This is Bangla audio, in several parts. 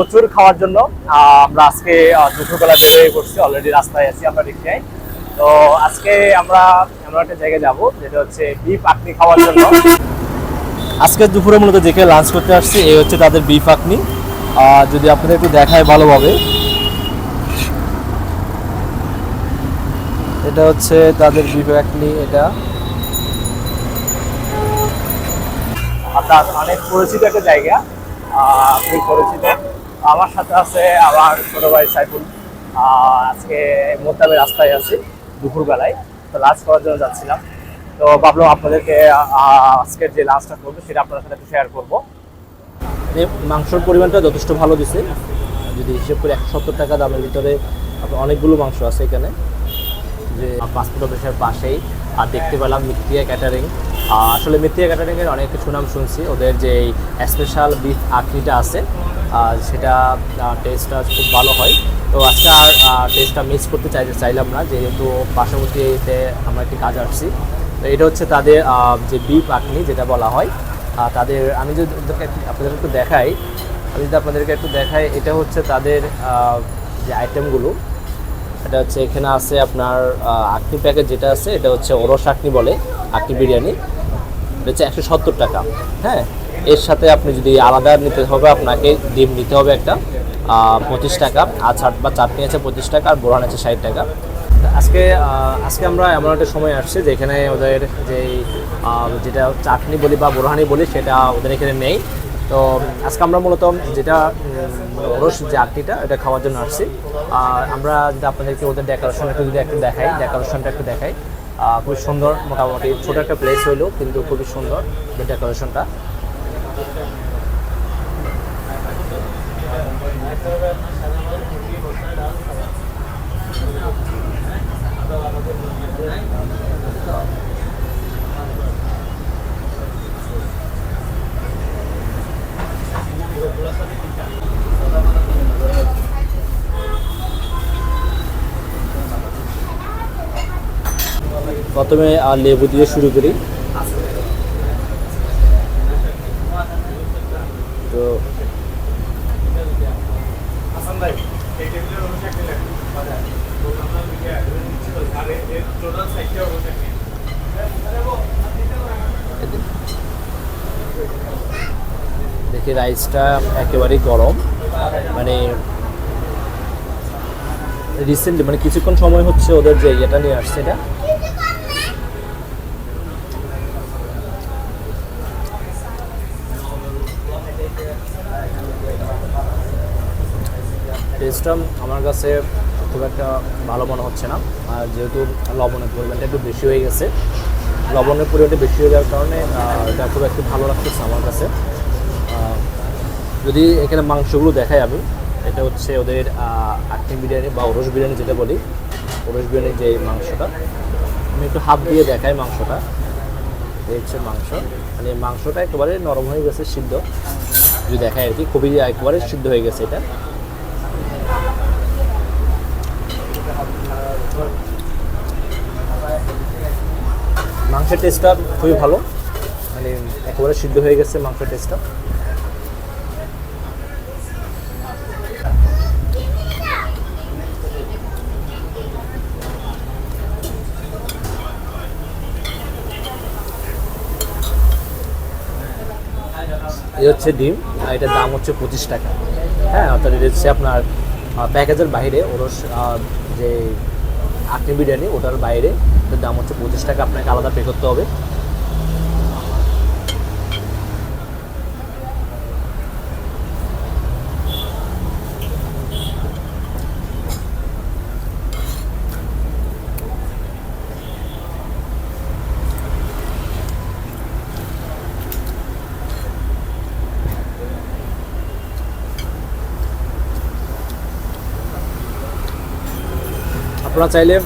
প্রচুর খাওয়ার জন্য আমরা আজকে দুপুরবেলা বের হয়ে পড়ছি অলরেডি রাস্তায় আছি, আমরা রিক্সায় তো আজকে আমরা এমন একটা জায়গায় যাব, যেটা হচ্ছে বিফ আকনি খাওয়ার জন্য। আজকে দুপুরে মূলত যেখানে লাঞ্চ করতে আসছি, এই হচ্ছে তাদের বিফ আকনি যদি আপনাদের একটু দেখায় ভালোভাবে। এটা হচ্ছে তাদের বিফ আকনি এটা। আপনার অনেক পরিচিত একটা জায়গা আপনি পরিচিত। আমার সাথে আছে আমার ছোট ভাই সাইফুল। আজকে মোতাবের রাস্তায় আছি, দুপুরবেলায়। তো লাঞ্চ করার জন্য যাচ্ছিলাম। তো ভাবলাম আপনাদেরকে আজকের যে লাঞ্চটা করব, সেটা আপনার সাথে শেয়ার করব। এই মাংসর পরিমাণটা যথেষ্ট ভালো দিছে। যদি হিসেব করে একশো সত্তর টাকা দামের ভিতরে অনেকগুলো মাংস আছে এখানে। যে পাসপোর্ট অফিসের পাশেই। আর দেখতে পেলাম মিত্রিয়া ক্যাটারিং আসলে মিত্রিয়া ক্যাটারিংয়ের অনেক সুনাম শুনছি। ওদের যে স্পেশাল বিফ আখরিটা আছে সেটা টেস্টটা খুব ভালো হয়। তো আজকে আর টেস্টটা মিস করতে চাই, চাইলাম না, যেহেতু পার্শ্ববর্তীতে আমরা একটি কাজ আসছি তো এটা হচ্ছে তাদের যে বিফ আখনি যেটা বলা হয়। তাদের, আমি যদি আপনাদের একটু দেখাই, আমি যদি আপনাদেরকে একটু দেখাই, এটা হচ্ছে তাদের যে আইটেমগুলো এটা হচ্ছে এখানে আছে আপনার আকনি প্যাকেট যেটা আছে, এটা হচ্ছে ওরস আকনি বলে, আকনি বিরিয়ানি। এটা হচ্ছে একশো সত্তর টাকা হ্যাঁ? এর সাথে আপনি যদি আলাদা নিতে হবে, আপনাকে ডিম নিতে হবে একটা পঁচিশ টাকা। আর ছাট বা চাটনি আছে পঁচিশ টাকা, আর বোরহান আছে ষাট টাকা। আজকে আজকে আমরা এমন একটা সময় আসছে যেখানে ওদের যে যেটা চাটনি বলি বা বোরহানি বলি, সেটা ওদের এখানে নেই। তো আজকে আমরা মূলত যেটা ওরস যে আটটিটা এটা খাওয়ার জন্য আসছি। আর আমরা যদি আপনাদেরকে ওদের ডেকোরেশন একটু যদি একটু দেখাই ডেকোরেশনটা একটু দেখাই। খুবই সুন্দর, মোটামুটি ছোটো একটা প্লেস হইলেও কিন্তু খুবই সুন্দর ডেকোরেশনটা প্রথমে আহ, লেবু দিয়ে শুরু করি। তো দেখি রাইসটা একেবারেই গরম। মানে রিসেন্টলি মানে কিছুক্ষণ সময় হচ্ছে ওদের যে ইয়েটা নিয়ে আসছে এটা। টেস্টটা আমার কাছে খুব একটা ভালো মনে হচ্ছে না। আর যেহেতু লবণের পরিমাণটা একটু বেশি হয়ে গেছে, লবণের পরিমাণটা বেশি হয়ে যাওয়ার কারণে এটা খুব একটু ভালো লাগতেছে আমার কাছে। যদি এখানে মাংসগুলো দেখাই আমি, এটা হচ্ছে ওদের আটনি বিরিয়ানি বা ওরস বিরিয়ানি যেটা বলি, ওরস বিরিয়ানির যে মাংসটা। আমি একটু হাফ দিয়ে দেখাই মাংসটা। এই হচ্ছে মাংস। মানে মাংসটা একেবারে নরম হয়ে গেছে, সিদ্ধ। যদি দেখাই আর কি, খুবই একেবারে সিদ্ধ হয়ে গেছে এটা। মাংসের টেস্টটা খুবই ভালো। মানে একেবারে সিদ্ধ হয়ে গেছে মাংসের টেস্টটা এই হচ্ছে ডিম, আর এটার দাম হচ্ছে পঁচিশ টাকা। হ্যাঁ অর্থাৎ এটা হচ্ছে আপনার প্যাকেজের বাইরে ওর যে আটনি বিরিয়ানি ওটার বাইরে দাম হচ্ছে পঁচিশ টাকা আপনাকে আলাদা পে করতে হবে। আপনারা চাইলে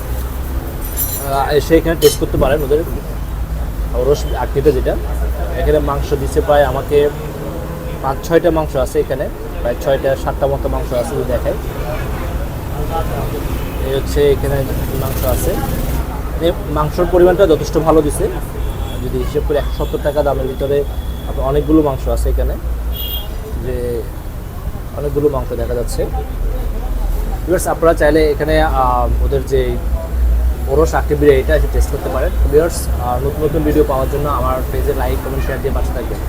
এখানে টেস্ট করতে পারেন ওদের রস আকৃতি যেটা। এখানে মাংস দিচ্ছে প্রায় আমাকে পাঁচ, ছয়টা মাংস আছে এখানে, প্রায় ছয়টা, সাতটা মতো মাংস আছে যদি দেখাই। এই হচ্ছে এখানে মাংস আছে। মাংসর পরিমাণটা যথেষ্ট ভালো দিছে। যদি হিসেব করে একশো সত্তর টাকা দামের ভিতরে আপনার অনেকগুলো মাংস আছে এখানে। যে অনেকগুলো মাংস দেখা যাচ্ছে। ভিউয়ার্স আপনারা চাইলে এখানে ওদের যে বড় সাকিব এটা টেস্ট করতে পারেন। ভিউয়ার্স নতুন নতুন ভিডিও পাওয়ার জন্য আমার পেজে লাইক কমেন্ট শেয়ার দিয়ে পাশে থাকবেন।